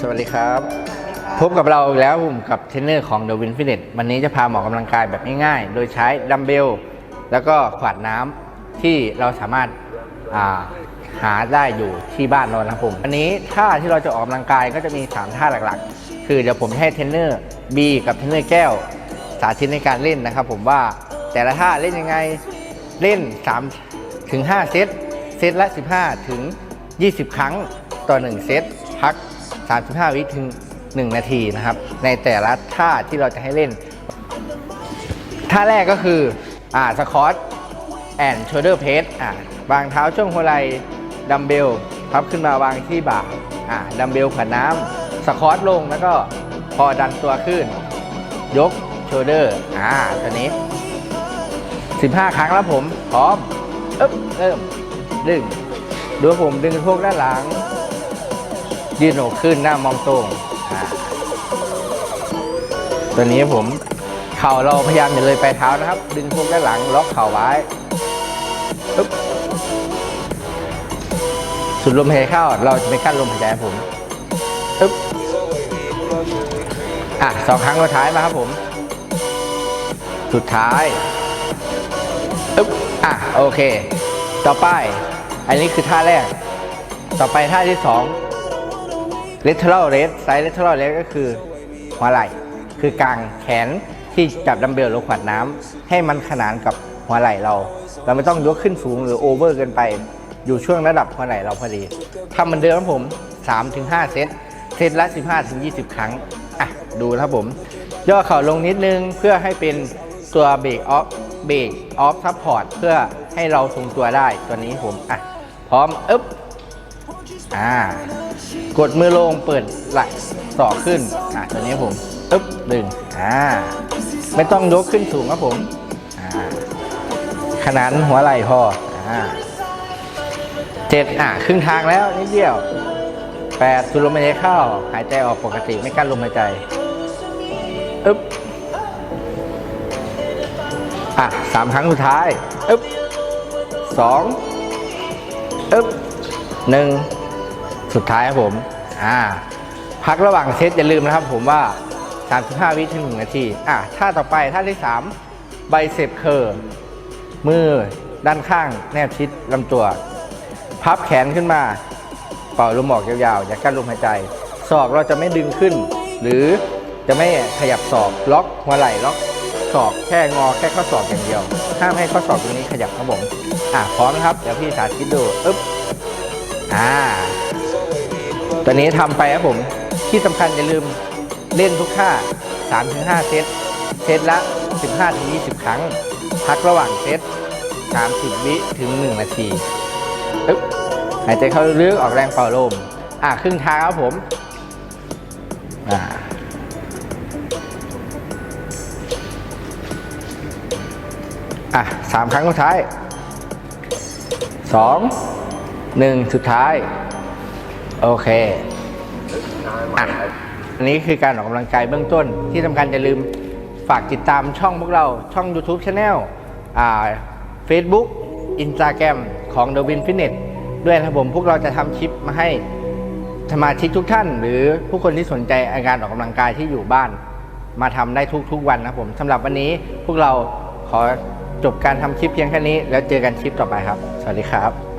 สวัสดีครับ พบกับเราอีกแล้วผมกับเทรนเนอร์ของ The Win Fitness วันนี้จะพาหมอกกำลังกายแบบง่ายๆ โดยใช้ดัมเบล แล้วก็ขวดน้ำที่เราสามารถาหาได้อยู่ที่บ้านเรานะครับผมอันนี้ท่าที่เราจะออกกำลังกายก็จะมี 3 ท่าหลักๆ คือเดี๋ยวผมให้เทรนเนอร์ B กับเทรนเนอร์แก้ว สาธิตในการเล่นนะครับผมว่าแต่ละท่าเล่นยังไงเล่น3ถึง5เซตเซตละ 15 ถึง 20 ครั้งต่อ 1 เซตพัก 35 วิถึง 1 นาทีนะครับ ในแต่ละท่าที่เราจะให้เล่น ท่าแรกก็คืออ่าสควอตแอนโชเดอร์เพสอ่าวางเท้าช่วงหัวไหล่ดัมเบลพับขึ้นมาวางที่บ่าอ่าดัมเบลขวดน้ำสควอตลงแล้วก็พอดันตัวขึ้น ยกโชเดอร์อ่าตัวนี้ 15 ครั้งแล้วผมพร้อมอึ๊บเริ่มดึงดูผมดึงพวกด้านหลัง ยืนอกขึ้นหน้ามองตรงตัวนี้ผมเข่าเราพยายามอย่าเลยไปลายเท้านะครับ ดึงพวกด้านหลังล็อกเข่าไว้ปึ๊บสุดลมหายใจเข้าเราจะไม่กั้นลมหายใจผมปึ๊บอะสองครั้งสุดท้ายมาครับผม สุดท้ายอึ๊บอะโอเค ต่อไป อันนี้คือท่าแรก ต่อไปท่าที่สอง lateral raise side lateral raise ก็คือหัวไหล่ คือกลางแขนที่จับดัมเบลหรือขวดน้ำให้มันขนานกับหัวไหล่เรา เราไม่ต้องยกขึ้นสูงหรือโอเวอร์เกินไป อยู่ช่วงระดับหัวไหล่เราพอดีทำเหมือนเดิมครับผม 3-5 เซตเซตละ 15-20 ครั้งอะดูนะครับผม ย่อเข่าลงนิดนึงเพื่อให้เป็นตัวเบรกออฟเบรกออฟซัพพอร์ตเพื่อให้เราทรงตัวได้ตัวนี้ผมอะพร้อมอึ๊บ อ่ากดมือลงเปิดไหล่สอกขึ้นอะตัวนี้ผมอึ๊บดึงอ่าไม่ต้องยกขึ้นสูงครับผมอ่าขนานหัวไหล่พออ่าเจ็ดอะครึ่งทางแล้วนิดเดียวแปดสูดลมหายใจเข้า หายใจออกปกติไม่กั้นลมหายใจอึ๊บอะสามครั้งสุดท้ายอึ๊บสองอึ๊บหนึ่ง สุดท้ายครับผมอ่าพักระหว่างเซตอย่าลืมนะครับผมว่า 35 วิถึง1นาทีอ่าท่าต่อไปท่าที่3ไบเซปเคอร์มือด้านข้างแนบชิดลำตัว พับแขนขึ้นมาเป่าลมออกยาวๆ อย่ากั้นลมหายใจ ศอกเราจะไม่ดึงขึ้น หรือจะไม่ขยับศอกล็อกหัวไหล่ล็อกศอกแค่งอแค่ข้อศอกอย่างเดียว ห้ามให้ข้อศอกตรงนี้ขยับครับผมอ่าพร้อมนะครับ เดี๋ยวพี่สาธิตดูอึ๊บอ่า ตัวนี้ทำไปครับผม ที่สำคัญอย่าลืมเล่นทุกท่า 3-5 เซต เซตละ 15-20 ครั้ง พักระหว่างเซต 30 วิถึง 1 นาทีอึ๊บหายใจเข้าลึกออกแรงเป่าลม อะครึ่งทางครับผม อ่าอะสามครั้งสุดท้ายสองหนึ่งสุดท้าย โอเคอะอันนี้คือการออกกำลังกายเบื้องต้น ที่สำคัญอย่าลืมฝากติดตามช่องพวกเราช่อง YouTube Channel อ่า Facebook Instagram ของ The Win Fitness ด้วยนะครับผมพวกเราจะทำคลิปมาให้สมาชิกทุกท่าน หรือผู้คนที่สนใจอาการออกกำลังกายที่อยู่บ้าน มาทำได้ทุกๆวันนะครับผมสำหรับวันนี้พวกเราขอจบการทำคลิปเพียงแค่นี้ แล้วเจอกันคลิปต่อไปครับ สวัสดีครับ